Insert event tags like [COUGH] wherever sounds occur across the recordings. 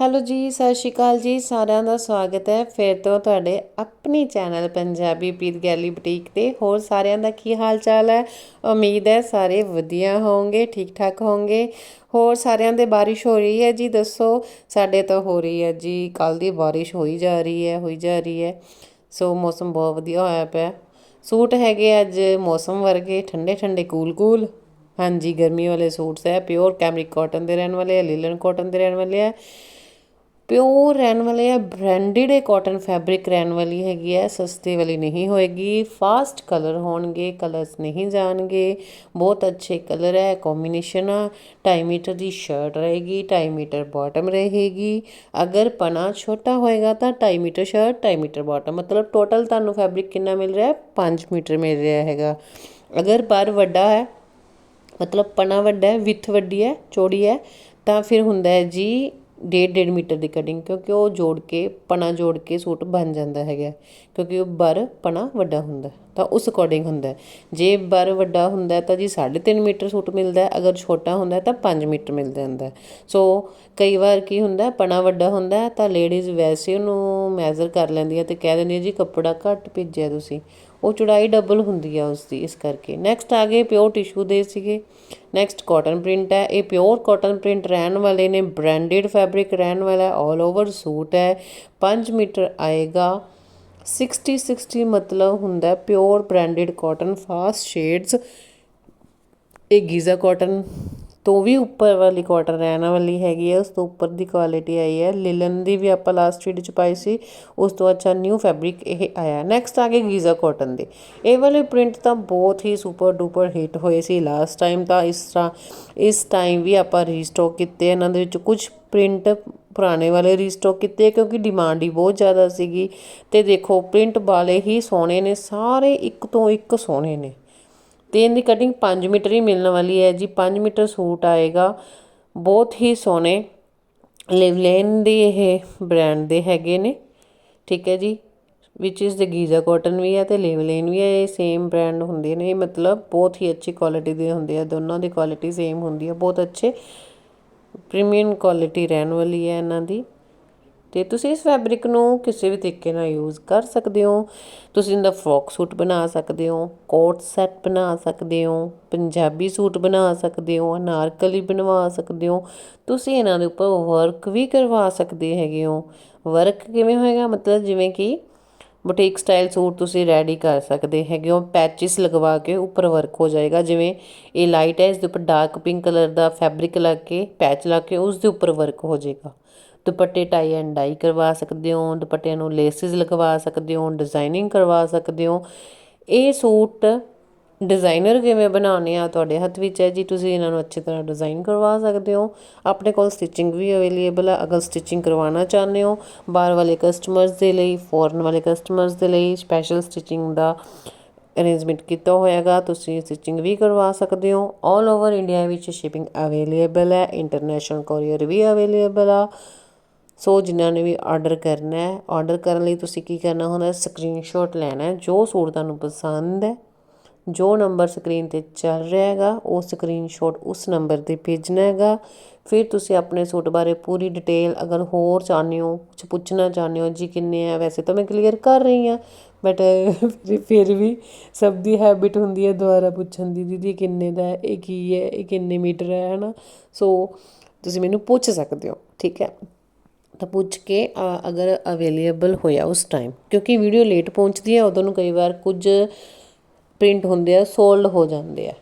Hello ਜੀ, ਸਤਿ ਸ਼੍ਰੀ ਅਕਾਲ ਜੀ, ਸਾਰਿਆਂ ਦਾ ਸਵਾਗਤ ਹੈ। ਫਿਰ ਤੋਂ ਤੁਹਾਡੇ ਆਪਣੀ ਚੈਨਲ ਪੰਜਾਬੀ ਪ੍ਰੀਤ ਗੈਲੀ ਬੁਟੀਕ ਤੇ ਹੋਰ ਸਾਰਿਆਂ ਦਾ ਕੀ ਹਾਲ ਚਾਲ ਹੈ? ਉਮੀਦ ਹੈ ਸਾਰੇ ਵਧੀਆ ਹੋਵੋਗੇ ਠੀਕ ਠਾਕ ਹੋਵੋਗੇ। ਹੋਰ ਸਾਰਿਆਂ ਦੇ ਬਾਰਿਸ਼ ਹੋ ਰਹੀ ਹੈ ਜੀ, ਦੱਸੋ? ਸਾਡੇ ਤਾਂ ਹੋ ਰਹੀ ਹੈ ਜੀ ਕੱਲ ਦੀ ਬਾਰਿਸ਼ ਹੋਈ ਜਾ ਰਹੀ ਹੈ, ਹੋਈ ਜਾ ਰਹੀ ਹੈ। ਸੋ ਮੌਸਮ ਬਹੁਤ ਵਧੀਆ ਹੋਇਆ ਪਿਆ। ਸੂਟ ਹੈਗੇ ਅੱਜ ਮੌਸਮ ਵਰਗੇ ਠੰਡੇ ਠੰਡੇ ਕੂਲ ਕੂਲ ਹਾਂਜੀ, ਗਰਮੀ ਵਾਲੇ ਸੂਟਸ ਹੈ, ਪਿਓਰ ਕੈਮਰਿਕ ਕਾਟਨ ਦੇ ਰਹਿਣ ਵਾਲੇ ਹੈ, ਲੀਲਨ ਕਾਟਨ ਦੇ ਰਹਿਣ ਵਾਲੇ ਹੈ। ਪਿਓਰ ਰਹਿਣ ਵਾਲੇ ਆ ਬ੍ਰਾਂਡਡ ਹੈ ਕਾਟਨ ਫੈਬਰਿਕ ਰਹਿਣ ਵਾਲੀ ਹੈਗੀ ਹੈ ਸਸਤੇ ਵਾਲੀ ਨਹੀਂ ਹੋਏਗੀ ਫਾਸਟ ਕਲਰ ਹੋਣਗੇ ਕਲਰਸ ਨਹੀਂ ਜਾਣਗੇ, ਬਹੁਤ ਅੱਛੇ ਕਲਰ ਹੈ ਕੰਬੀਨੇਸ਼ਨ ਆ 2.5 ਮੀਟਰ ਦੀ ਸ਼ਰਟ ਰਹੇਗੀ 2.5 ਮੀਟਰ ਬਾਟਮ ਰਹੇਗੀ, ਅਗਰ ਪਨਾ ਛੋਟਾ ਹੋਏਗਾ ਤਾਂ 2.5 ਮੀਟਰ ਸ਼ਰਟ 2.5 ਮੀਟਰ ਬਾਟਮ ਮਤਲਬ ਟੋਟਲ ਤੁਹਾਨੂੰ ਫੈਬਰਿਕ ਕਿੰਨਾ ਮਿਲ ਰਿਹਾ? ਹੈ 5 ਮੀਟਰ ਮਿਲ ਰਿਹਾ ਹੈਗਾ। ਅਗਰ ਪਰ ਵੱਡਾ ਹੈ, ਮਤਲਬ ਪਨਾ ਵੱਡਾ ਹੈ ਵਿਥ ਵੱਡੀ ਹੈ, ਚੌੜੀ ਹੈ, ਤਾਂ ਫਿਰ ਹੁੰਦਾ ਹੈ ਜੀ ਡੇਢ ਡੇਢ ਮੀਟਰ ਦੀ ਕਟਿੰਗ ਕਿਉਂਕਿ ਉਹ ਜੋੜ ਕੇ, ਪਣਾ ਜੋੜ ਕੇ ਸੂਟ ਬਣ ਜਾਂਦਾ ਹੈਗਾ ਕਿਉਂਕਿ ਉਹ ਬਰ ਪਣਾ ਵੱਡਾ ਹੁੰਦਾ ਤਾਂ ਉਸ ਅਕੋਰਡਿੰਗ ਹੁੰਦਾ ਜੇ ਬਰ ਵੱਡਾ ਹੁੰਦਾ ਤਾਂ ਜੀ 3.5 ਮੀਟਰ ਸੂਟ ਮਿਲਦਾ ਅਗਰ ਛੋਟਾ ਹੁੰਦਾ ਤਾਂ 5 ਮੀਟਰ ਮਿਲ ਜਾਂਦਾ ਸੋ ਕਈ ਵਾਰ ਕੀ ਹੁੰਦਾ ਪਣਾ ਵੱਡਾ ਹੁੰਦਾ ਤਾਂ ਲੇਡੀਜ਼ ਵੈਸੇ ਉਹਨੂੰ ਮੈਜ਼ਰ ਕਰ ਲੈਂਦੀਆਂ ਤੇ ਕਹਿ ਦਿੰਦੀਆਂ, ਜੀ ਕੱਪੜਾ ਘੱਟ ਭੇਜਿਆ ਤੁਸੀਂ। ਉਹ ਚੌੜਾਈ ਡਬਲ ਹੁੰਦੀ ਆ ਉਸ ਦੀ ਇਸ ਕਰਕੇ। ਨੈਕਸਟ ਆ ਗਏ ਪਿਓਰ ਟਿਸ਼ੂ ਦੇ ਸੀਗੇ। ਨੈਕਸਟ ਕਾਟਨ ਪ੍ਰਿੰਟ ਹੈ। ਇਹ ਪਿਓਰ ਕਾਟਨ ਪ੍ਰਿੰਟ ਰਹਿਣ ਵਾਲੇ ਨੇ ਬ੍ਰਾਂਡਡ ਫੈਬਰਿਕ ਰਹਿਣ ਵਾਲਾ ਆਲ ਓਵਰ ਸੂਟ ਹੈ। 5 ਮੀਟਰ ਆਏਗਾ। 60 60 ਮਤਲਬ ਹੁੰਦਾ pure branded cotton fast shades ਇਹ ਗੀਜ਼ਾ ਕਾਟਨ ਤੋਂ ਵੀ ਉੱਪਰ ਵਾਲੀ ਕਾਟਨ ਰਹਿਣ ਵਾਲੀ ਹੈਗੀ ਹੈ ਉਸ ਤੋਂ ਉੱਪਰ ਦੀ ਕੁਆਲਿਟੀ ਆਈ ਹੈ ਲਿਲਨ ਦੀ ਵੀ ਆਪਾਂ ਲਾਸਟ ਵੀਡੀਓ ਚ ਪਾਈ ਸੀ, ਉਸ ਤੋਂ ਅੱਛਾ ਨਿਊ ਫੈਬਰਿਕ ਇਹ ਆਇਆ। ਨੈਕਸਟ ਆ ਗਏ ਗੀਜ਼ਾ ਕਾਟਨ ਦੇ। ਇਹ ਵਾਲੇ ਪ੍ਰਿੰਟ ਤਾਂ ਬਹੁਤ ਹੀ ਸੁਪਰ ਡੂਪਰ ਹਿੱਟ ਹੋਏ ਸੀ ਲਾਸਟ ਟਾਈਮ ਤਾਂ। ਇਸ ਤਰ੍ਹਾਂ, ਇਸ ਟਾਈਮ ਵੀ ਆਪਾਂ ਰੀਸਟਾਕ ਕੀਤੇ, ਇਹਨਾਂ ਦੇ ਵਿੱਚ ਕੁਝ ਪ੍ਰਿੰਟ ਪੁਰਾਣੇ ਵਾਲੇ ਰੀਸਟਾਕ ਕੀਤੇ ਕਿਉਂਕਿ ਡਿਮਾਂਡ ਹੀ ਬਹੁਤ ਜ਼ਿਆਦਾ ਸੀਗੀ। ਤੇ ਦੇਖੋ ਪ੍ਰਿੰਟ ਵਾਲੇ ਹੀ ਸੋਹਣੇ ਨੇ, ਸਾਰੇ ਇੱਕ ਤੋਂ ਇੱਕ ਸੋਹਣੇ ਨੇ। ਅਤੇ ਇਹਦੀ ਕਟਿੰਗ ਪੰਜ ਮੀਟਰ ਹੀ ਮਿਲਣ ਵਾਲੀ ਹੈ ਜੀ। ਪੰਜ ਮੀਟਰ ਸੂਟ ਆਏਗਾ। ਬਹੁਤ ਹੀ ਸੋਹਣੇ ਲਿਵਲੇਨ ਦੇ ਇਹ ਬ੍ਰੈਂਡ ਦੇ ਹੈਗੇ ਨੇ। ਠੀਕ ਹੈ ਜੀ। Which is the Giza cotton ਵੀ ਹੈ ਅਤੇ ਲਿਵਲੇਨ ਵੀ ਹੈ। ਇਹ ਸੇਮ ਬ੍ਰੈਂਡ ਹੁੰਦੇ ਨੇ। ਮਤਲਬ ਬਹੁਤ ਹੀ ਅੱਛੀ ਕੁਆਲਿਟੀ ਦੇ ਹੁੰਦੇ ਆ। ਦੋਨਾਂ ਦੀ ਕੁਆਲਿਟੀ ਸੇਮ ਹੁੰਦੀ ਹੈ ਬਹੁਤ ਅੱਛੇ ਪ੍ਰੀਮੀਅਮ ਕੁਆਲਿਟੀ ਰਹਿਣ ਵਾਲੀ ਹੈ ਇਹਨਾਂ ਦੀ। ਤੇ ਤੁਸੀਂ ਇਸ ਫੈਬਰਿਕ ਨੂੰ ਕਿਸੇ ਵੀ ਤਰੀਕੇ ਨਾਲ ਯੂਜ਼ ਕਰ ਸਕਦੇ ਹੋ। ਤੁਸੀਂ ਇਹਦਾ ਫਰੋਕ ਸੂਟ ਬਣਾ ਸਕਦੇ ਹੋ ਕੋਟ ਸੈਟ ਬਣਾ ਸਕਦੇ ਹੋ, ਪੰਜਾਬੀ ਸੂਟ ਬਣਾ ਸਕਦੇ ਹੋ, ਅਨਾਰਕਲੀ ਬਣਵਾ ਸਕਦੇ ਹੋ। ਤੁਸੀਂ ਇਹਨਾਂ ਦੇ ਉੱਪਰ ਵਰਕ ਵੀ ਕਰਵਾ ਸਕਦੇ ਹੈਗੇ ਹੋ। ਵਰਕ ਕਿਵੇਂ ਹੋਏਗਾ? ਮਤਲਬ ਜਿਵੇਂ ਕਿ ਬੁਟੀਕ ਸਟਾਈਲ ਸੂਟ ਤੁਸੀਂ ਰੈਡੀ ਕਰ ਸਕਦੇ ਹੈਗੇ ਹੋ। ਪੈਚਸ ਲਗਵਾ ਕੇ ਉੱਪਰ ਵਰਕ ਹੋ ਜਾਏਗਾ। ਜਿਵੇਂ ਇਹ ਲਾਈਟ ਹੈ, ਇਸ ਦੇ ਉੱਪਰ ਡਾਰਕ ਪਿੰਕ ਕਲਰ ਦਾ ਫੈਬਰਿਕ ਲਾ ਕੇ ਪੈਚ ਲਾ ਕੇ ਉਸ ਦੇ ਉੱਪਰ ਵਰਕ ਹੋ ਜਾਏਗਾ। ਦੁਪੱਟੇ ਟਾਈ ਐਂਡ ਡਾਈ ਕਰਵਾ ਸਕਦੇ ਹੋ, ਦੁਪੱਟਿਆਂ ਨੂੰ ਲੇਸਿਸ ਲਗਵਾ ਸਕਦੇ ਹੋ, ਡਿਜ਼ਾਈਨਿੰਗ ਕਰਵਾ ਸਕਦੇ ਹੋ। ਇਹ ਸੂਟ ਡਿਜ਼ਾਈਨਰ ਕਿਵੇਂ ਬਣਾਉਣੇ ਆ ਤੁਹਾਡੇ ਹੱਥ ਵਿੱਚ ਹੈ ਜੀ, ਤੁਸੀਂ ਇਹਨਾਂ ਨੂੰ ਅੱਛੀ ਤਰ੍ਹਾਂ ਡਿਜ਼ਾਈਨ ਕਰਵਾ ਸਕਦੇ ਹੋ। ਆਪਣੇ ਕੋਲ ਸਟਿਚਿੰਗ ਵੀ ਅਵੇਲੇਬਲ ਹੈ ਅਗਰ ਸਟਿਚਿੰਗ ਕਰਵਾਉਣਾ ਚਾਹੁੰਦੇ ਹੋ, ਬਾਹਰ ਵਾਲੇ ਕਸਟਮਰਸ ਦੇ ਲਈ ਫੋਰਨ ਵਾਲੇ ਕਸਟਮਰਸ ਦੇ ਲਈ ਸਪੈਸ਼ਲ ਸਟਿਚਿੰਗ ਦਾ ਅਰੇਂਜਮੈਂਟ ਕੀਤਾ ਹੋਇਆਗਾ, ਤੁਸੀਂ ਸਟਿਚਿੰਗ ਵੀ ਕਰਵਾ ਸਕਦੇ ਹੋ। 올 ਓਵਰ ਇੰਡੀਆ ਵਿੱਚ ਸ਼ਿਪਿੰਗ ਅਵੇਲੇਬਲ ਹੈ ਇੰਟਰਨੈਸ਼ਨਲ ਕੋਰੀਅਰ ਵੀ ਅਵੇਲੇਬਲ ਆ। ਸੋ ਜਿਨ੍ਹਾਂ ਨੇ ਵੀ ਆਰਡਰ ਕਰਨਾ ਹੈ ਆਰਡਰ ਕਰਨ ਲਈ ਤੁਸੀਂ ਕੀ ਕਰਨਾ ਹੁੰਦਾ ਸਕਰੀਨਸ਼ਾਟ ਲੈਣਾ ਜੋ ਸੂਟ ਤੁਹਾਨੂੰ ਪਸੰਦ ਹੈ, ਜੋ ਨੰਬਰ ਸਕਰੀਨ ਤੇ ਚੱਲ ਰਿਹਾ ਹੈਗਾ, ਉਹ ਸਕਰੀਨਸ਼ਾਟ ਉਸ ਨੰਬਰ ਤੇ ਭੇਜਣਾ ਹੈਗਾ। ਫਿਰ ਤੁਸੀਂ ਆਪਣੇ ਸੂਟ ਬਾਰੇ ਪੂਰੀ ਡਿਟੇਲ ਅਗਰ ਹੋਰ ਚਾਹੁੰਦੇ ਹੋ ਕੁਝ ਪੁੱਛਣਾ ਚਾਹੁੰਦੇ ਹੋ, ਜੀ ਕਿੰਨੇ ਆ, ਵੈਸੇ ਤਾਂ ਮੈਂ ਕਲੀਅਰ ਕਰ ਰਹੀ ਹਾਂ ਬਟ [LAUGHS] ਫਿਰ ਵੀ ਸਭ ਦੀ ਹੈਬਿਟ ਹੁੰਦੀ ਹੈ ਦੁਬਾਰਾ ਪੁੱਛਣ ਦੀ, ਦੀਦੀ ਕਿੰਨੇ ਦਾ ਇਹ ਕੀ ਹੈ, ਇਹ ਕਿੰਨੇ ਮੀਟਰ ਹੈ, ਹਨਾ? ਸੋ ਤੁਸੀਂ ਮੈਨੂੰ ਪੁੱਛ ਸਕਦੇ ਹੋ, ਠੀਕ ਹੈ? ਤਾਂ ਪੁੱਛ ਕੇ ਅਗਰ ਅਵੇਲੇਬਲ ਹੋਇਆ ਉਸ ਟਾਈਮ ਕਿਉਂਕਿ ਵੀਡੀਓ ਲੇਟ ਪਹੁੰਚਦੀ ਹੈ, ਉਦੋਂ ਨੂੰ ਕਈ ਵਾਰ ਕੁਝ ਪ੍ਰਿੰਟ ਹੁੰਦੇ ਆ ਸੋਲਡ ਹੋ ਜਾਂਦੇ ਆ।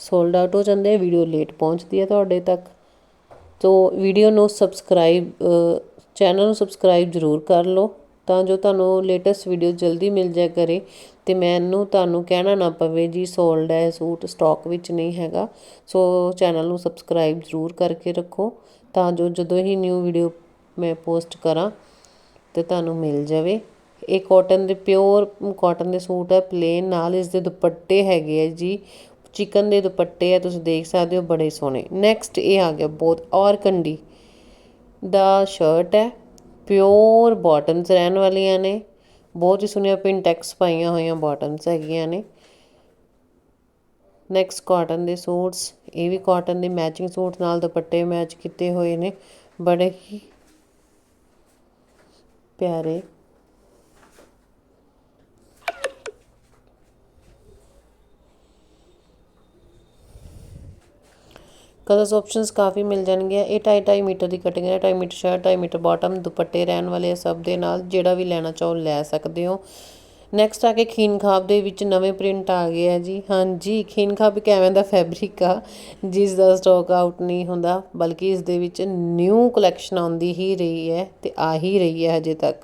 ਸੋਲਡ ਆਊਟ ਹੋ ਜਾਂਦੇ ਆ ਵੀਡੀਓ ਲੇਟ ਪਹੁੰਚਦੀ ਹੈ ਤੁਹਾਡੇ ਤੱਕ। ਤੋ ਵੀਡੀਓ ਨੂੰ ਸਬਸਕ੍ਰਾਈਬ ਚੈਨਲ ਨੂੰ ਸਬਸਕ੍ਰਾਈਬ ਜ਼ਰੂਰ ਕਰ ਲਓ, ਤਾਂ ਜੋ ਤੁਹਾਨੂੰ ਲੇਟੈਸਟ ਵੀਡੀਓ ਜਲਦੀ ਮਿਲ ਜਾਇਆ ਕਰੇ। ਤੇ ਮੈਨੂੰ ਤੁਹਾਨੂੰ ਕਹਿਣਾ ਨਾ ਪਵੇ ਜੀ ਸੋਲਡ ਹੈ, ਸੂਟ ਸਟਾਕ ਵਿੱਚ ਨਹੀਂ ਹੈਗਾ। ਸੋ ਚੈਨਲ ਨੂੰ ਸਬਸਕ੍ਰਾਈਬ ਜ਼ਰੂਰ ਕਰਕੇ ਰੱਖੋ, ਤਾਂ ਜੋ ਜਦੋਂ ਹੀ ਨਿਊ ਵੀਡੀਓ ਮੈਂ ਪੋਸਟ ਕਰਾਂ ਅਤੇ ਤੁਹਾਨੂੰ ਮਿਲ ਜਾਵੇ। ਇਹ ਕੋਟਨ ਦੇ ਪਿਓਰ ਕੋਟਨ ਦੇ ਸੂਟ ਹੈ ਪਲੇਨ ਨਾਲ ਇਸ ਦੇ ਦੁਪੱਟੇ ਹੈਗੇ ਆ ਜੀ। ਚਿਕਨ ਦੇ ਦੁਪੱਟੇ ਆ, ਤੁਸੀਂ ਦੇਖ ਸਕਦੇ ਹੋ, ਬੜੇ ਸੋਹਣੇ। ਨੈਕਸਟ ਇਹ ਆ ਗਿਆ ਬਹੁਤ ਔਰ ਕੰਡੀ ਦਾ ਸ਼ਰਟ ਹੈ। ਪਿਓਰ ਬਾਟਮਸ ਰਹਿਣ ਵਾਲੀਆਂ ਨੇ। ਬਹੁਤ ਹੀ ਸੁਣਿਆ ਪਿੰਟੈਕਸ ਪਾਈਆਂ ਹੋਈਆਂ ਬਾਟਮਸ ਹੈਗੀਆਂ ਨੇ। ਨੈਕਸਟ ਕਾਟਨ ਦੇ ਸੂਟਸ, ਇਹ ਵੀ ਕਾਟਨ ਦੇ ਮੈਚਿੰਗ ਸੂਟ ਨਾਲ ਦੁਪੱਟੇ ਮੈਚ ਕੀਤੇ ਹੋਏ ਨੇ। ਬੜੇ ਹੀ ਪਿਆਰੇ। ਕਲਰਸ ਆਪਸ਼ਨਸ ਕਾਫੀ ਮਿਲ ਜਾਣਗੇ ਇਹ 2.5 2.5 ਮੀਟਰ ਦੀ ਕਟਿੰਗ ਹੈ। 2.5 ਮੀਟਰ ਸ਼ਰਟ 2.5 ਮੀਟਰ ਬਾਟਮ ਦੁਪੱਟੇ ਰਹਿਣ ਵਾਲੇ ਸਭ ਦੇ ਨਾਲ। ਜਿਹੜਾ ਵੀ ਲੈਣਾ ਚਾਹੋ ਲੈ ਸਕਦੇ ਹੋ। ਨੈਕਸਟ ਆ ਕੇ ਖੀਨ ਖਾਬ ਦੇ ਵਿੱਚ ਨਵੇਂ ਪ੍ਰਿੰਟ ਆ ਗਏ ਆ ਜੀ। ਹਾਂਜੀ ਖੀਨ ਖਾਬ ਇੱਕ ਐਵੇਂ ਦਾ ਫੈਬਰਿਕ ਆ? ਜਿਸ ਦਾ ਸਟਾਕ ਆਊਟ ਨਹੀਂ ਹੁੰਦਾ, ਬਲਕਿ ਇਸ ਦੇ ਵਿੱਚ ਨਿਊ ਕਲੈਕਸ਼ਨ ਆਉਂਦੀ ਹੀ ਰਹੀ ਹੈ ਤੇ ਆ ਹੀ ਰਹੀ ਹੈ ਹਜੇ ਤੱਕ।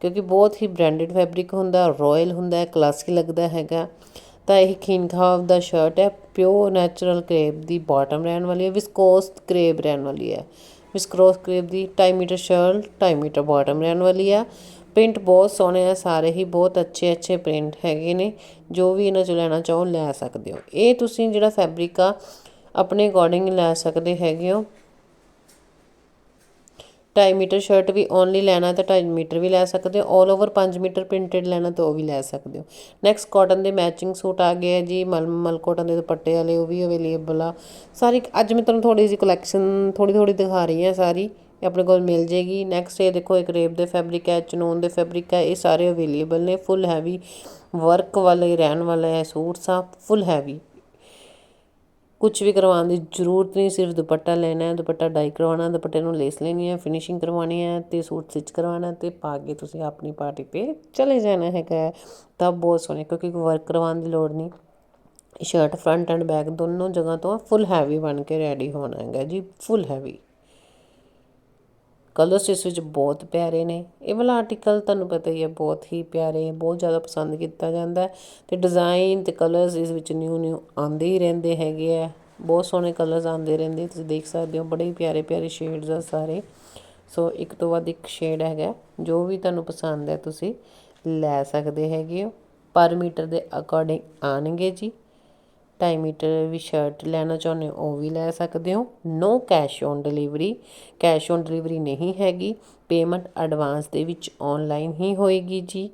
ਕਿਉਂਕਿ ਬਹੁਤ ਹੀ ਬ੍ਰਾਂਡਡ ਫੈਬਰਿਕ ਹੁੰਦਾ ਰਾਇਲ ਹੁੰਦਾ ਕਲਾਸਿਕ ਲੱਗਦਾ ਹੈਗਾ। ਤਾਂ ਇਹ ਖੀਨ ਖਾਬ ਦਾ ਸ਼ਰਟ ਹੈ ਪਿਓਰ ਨੈਚੁਰਲ ਕਰੇਪ ਦੀ ਬਾਟਮ ਰਹਿਣ ਵਾਲੀ ਹੈ ਵਿਸਕੋਸ ਕਰੇਪ ਰਹਿਣ ਵਾਲੀ ਹੈ। ਵਿਸਕੋਸ ਕਰੇਪ ਦੀ 2.5 ਮੀਟਰ ਸ਼ਰਟ 2.5 ਮੀਟਰ ਬਾਟਮ ਰਹਿਣ ਵਾਲੀ ਆ। ਪ੍ਰਿੰਟ ਬਹੁਤ ਸੋਹਣੇ ਆ, ਸਾਰੇ ਹੀ ਬਹੁਤ ਅੱਛੇ ਅੱਛੇ ਪ੍ਰਿੰਟ ਹੈਗੇ ਨੇ, ਜੋ ਵੀ ਇਹਨਾਂ ਚੋਂ ਲੈਣਾ ਚਾਹੋ ਲੈ ਸਕਦੇ ਹੋ। ਇਹ ਤੁਸੀਂ ਜਿਹੜਾ ਫੈਬਰਿਕ ਆ, ਆਪਣੇ ਅਕੋਰਡਿੰਗ ਲੈ ਸਕਦੇ ਹੈਗੇ ਹੋ। 2.5 ਮੀਟਰ ਸ਼ਰਟ ਵੀ ਓਨਲੀ ਲੈਣਾ ਤਾਂ 2.5 ਮੀਟਰ ਵੀ ਲੈ ਸਕਦੇ ਹੋ 올 ਓਵਰ 5 ਮੀਟਰ ਪ੍ਰਿੰਟਡ ਲੈਣਾ ਤਾਂ ਉਹ ਵੀ ਲੈ ਸਕਦੇ ਹੋ। ਨੈਕਸਟ ਕਾਟਨ ਦੇ ਮੈਚਿੰਗ ਸੂਟ ਆ ਗਏ ਆ ਜੀ ਮਲਮਲ ਕਾਟਨ ਦੇ ਦੁਪੱਟੇ ਵਾਲੇ, ਉਹ ਵੀ ਅਵੇਲੇਬਲ ਆ। ਸਾਰੀ, ਅੱਜ ਮੈਂ ਤੁਹਾਨੂੰ ਥੋੜੀ ਜਿਹੀ ਕਲੈਕਸ਼ਨ ਥੋੜੀ ਥੋੜੀ ਦਿਖਾ ਰਹੀ ਹਾਂ ਸਾਰੀ। ਇਹ ਆਪਣੇ ਕੋਲ ਮਿਲ ਜੇਗੀ। ਨੈਕਸਟ ਇਹ ਦੇਖੋ, ਇੱਕ ਰੇਪ ਦੇ ਫੈਬਰਿਕ ਹੈ ਚਨੋਨ ਦੇ ਫੈਬਰਿਕ ਹੈ, ਇਹ ਸਾਰੇ ਅਵੇਲੇਬਲ ਨੇ ਫੁੱਲ ਹੈਵੀ ਵਰਕ ਵਾਲੇ, ਰਹਿਣ ਵਾਲੇ ਹੈ, ਸੂਟਸ ਆ ਫੁੱਲ ਹੈਵੀ ਕੁਝ ਵੀ ਕਰਵਾਉਣ ਦੀ ਜ਼ਰੂਰਤ ਨਹੀਂ, ਸਿਰਫ ਦੁਪੱਟਾ ਲੈਣਾ ਹੈ, ਦੁਪੱਟਾ ਡਾਈ ਕਰਵਾਉਣਾ, ਦੁਪੱਟੇ ਨੂੰ ਲੇਸ ਲੈਣੀ ਹੈ ਫਿਨਿਸ਼ਿੰਗ ਕਰਵਾਉਣੀ ਹੈ ਤੇ ਸੂਟ ਸਟਿਚ ਕਰਵਾਉਣਾ ਤੇ ਪਾ ਕੇ ਤੁਸੀਂ ਆਪਣੀ ਪਾਰਟੀ 'ਤੇ ਚਲੇ ਜਾਣਾ ਹੈਗਾ ਤਾਂ ਬਹੁਤ ਸੋਹਣੇ, ਕਿਉਂਕਿ ਵਰਕ ਕਰਵਾਉਣ ਦੀ ਲੋੜ ਨਹੀਂ। ਸ਼ਰਟ ਫਰੰਟ ਐਂਡ ਬੈਕ ਦੋਨੋਂ ਜਗ੍ਹਾ ਤੋਂ ਫੁੱਲ ਹੈਵੀ ਬਣ ਕੇ ਰੈਡੀ ਹੋਣਾ ਹੈਗਾ ਜੀ ਫੁੱਲ ਹੈਵੀ ਕਲਰਸ ਇਸ ਵਿੱਚ ਬਹੁਤ ਪਿਆਰੇ ਨੇ। ਇਹ ਵਾਲਾ ਆਰਟੀਕਲ ਤੁਹਾਨੂੰ ਪਤਾ ਹੀ ਹੈ, ਬਹੁਤ ਹੀ ਪਿਆਰੇ, ਬਹੁਤ ਜ਼ਿਆਦਾ ਪਸੰਦ ਕੀਤਾ ਜਾਂਦਾ ਤੇ ਡਿਜ਼ਾਈਨ ਤੇ ਕਲਰਸ ਇਸ ਵਿੱਚ ਨਿਊ ਨਿਊ ਆਉਂਦੇ ਹੀ ਰਹਿੰਦੇ ਹੈਗੇ ਆ। ਬਹੁਤ ਸੋਹਣੇ ਕਲਰਸ ਆਉਂਦੇ ਰਹਿੰਦੇ, ਤੁਸੀਂ ਦੇਖ ਸਕਦੇ ਹੋ, ਬੜੇ ਹੀ ਪਿਆਰੇ ਪਿਆਰੇ ਸ਼ੇਡਸ ਆ ਸਾਰੇ। ਸੋ ਇੱਕ ਤੋਂ ਵੱਧ ਇੱਕ ਸ਼ੇਡ ਹੈਗਾ, ਜੋ ਵੀ ਤੁਹਾਨੂੰ ਪਸੰਦ ਹੈ ਤੁਸੀਂ ਲੈ ਸਕਦੇ ਹੈਗੇ ਹੋ। ਪਰ ਮੀਟਰ ਦੇ ਅਕੋਰਡਿੰਗ ਆਣਗੇ ਜੀ। 2.5 ਮੀਟਰ ਵੀ ਸ਼ਰਟ ਲੈਣਾ ਚਾਹੁੰਦੇ ਹੋ, ਉਹ ਵੀ ਲੈ ਸਕਦੇ ਹੋ। No cash on delivery cash on delivery ਨਹੀਂ ਹੈਗੀ। ਪੇਮੈਂਟ ਐਡਵਾਂਸ ਦੇ ਵਿੱਚ ਔਨਲਾਈਨ ਹੀ ਹੋਏਗੀ ਜੀ।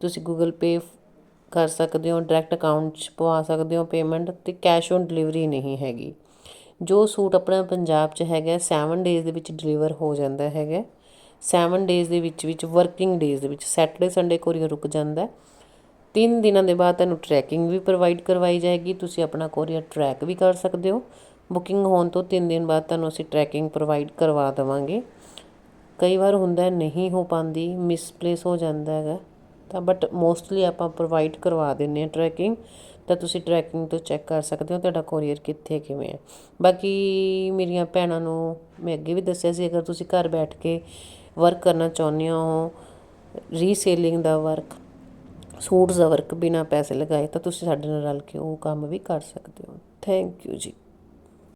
ਤੁਸੀਂ ਗੂਗਲ ਪੇ ਕਰ ਸਕਦੇ ਹੋ ਡਾਇਰੈਕਟ ਅਕਾਊਂਟ 'ਚ ਪਵਾ ਸਕਦੇ ਹੋ ਪੇਮੈਂਟ ਤੇ ਕੈਸ਼ ਔਨ ਡਿਲੀਵਰੀ ਨਹੀਂ ਹੈਗੀ। ਜੋ ਸੂਟ ਆਪਣਾ ਪੰਜਾਬ 'ਚ ਹੈਗਾ 7 ਡੇਜ਼ ਦੇ ਵਿੱਚ ਡਿਲੀਵਰ ਹੋ ਜਾਂਦਾ ਹੈਗਾ। 7 ਡੇਜ਼ ਦੇ ਵਿੱਚ ਵਿੱਚ ਵਰਕਿੰਗ ਡੇਜ਼ ਦੇ ਵਿੱਚ ਸੈਟਰਡੇ ਸੰਡੇ ਕੋਰੀਅਰ ਰੁਕ ਜਾਂਦਾ। ਤਿੰਨ ਦਿਨਾਂ ਦੇ ਬਾਅਦ ਤੁਹਾਨੂੰ ਟਰੈਕਿੰਗ ਵੀ ਪ੍ਰੋਵਾਈਡ ਕਰਵਾਈ ਜਾਏਗੀ, ਤੁਸੀਂ ਆਪਣਾ ਕੋਰੀਅਰ ਟਰੈਕ ਵੀ ਕਰ ਸਕਦੇ ਹੋ। ਬੁਕਿੰਗ ਹੋਣ ਤੋਂ ਤਿੰਨ ਦਿਨ ਬਾਅਦ ਤੁਹਾਨੂੰ ਅਸੀਂ ਟਰੈਕਿੰਗ ਪ੍ਰੋਵਾਈਡ ਕਰਵਾ ਦੇਵਾਂਗੇ। ਕਈ ਵਾਰ ਹੁੰਦਾ ਨਹੀਂ ਹੋ ਪਾਉਂਦੀ ਮਿਸਪਲੇਸ ਹੋ ਜਾਂਦਾ ਹੈਗਾ। ਤਾਂ ਬਟ ਮੋਸਟਲੀ ਆਪਾਂ ਪ੍ਰੋਵਾਈਡ ਕਰਵਾ ਦਿੰਦੇ ਹਾਂ ਟਰੈਕਿੰਗ ਤਾਂ ਤੁਸੀਂ ਟਰੈਕਿੰਗ ਤੋਂ ਚੈੱਕ ਕਰ ਸਕਦੇ ਹੋ ਤੁਹਾਡਾ ਕੋਰੀਅਰ ਕਿੱਥੇ, ਕਿਵੇਂ ਹੈ। ਬਾਕੀ ਮੇਰੀਆਂ ਭੈਣਾਂ ਨੂੰ ਮੈਂ ਅੱਗੇ ਵੀ ਦੱਸਿਆ ਸੀ, ਅਗਰ ਤੁਸੀਂ ਘਰ ਬੈਠ ਕੇ ਵਰਕ ਕਰਨਾ ਚਾਹੁੰਦੇ ਹੋ ਰੀਸੇਲਿੰਗ ਦਾ ਵਰਕ ਸੂਟਸ ਦਾ ਵਰਕ ਬਿਨਾਂ ਪੈਸੇ ਲਗਾਏ ਤਾਂ ਤੁਸੀਂ ਸਾਡੇ ਨਾਲ ਰਲ ਕੇ ਉਹ ਕੰਮ ਵੀ ਕਰ ਸਕਦੇ ਹੋ। ਥੈਂਕ ਯੂ ਜੀ।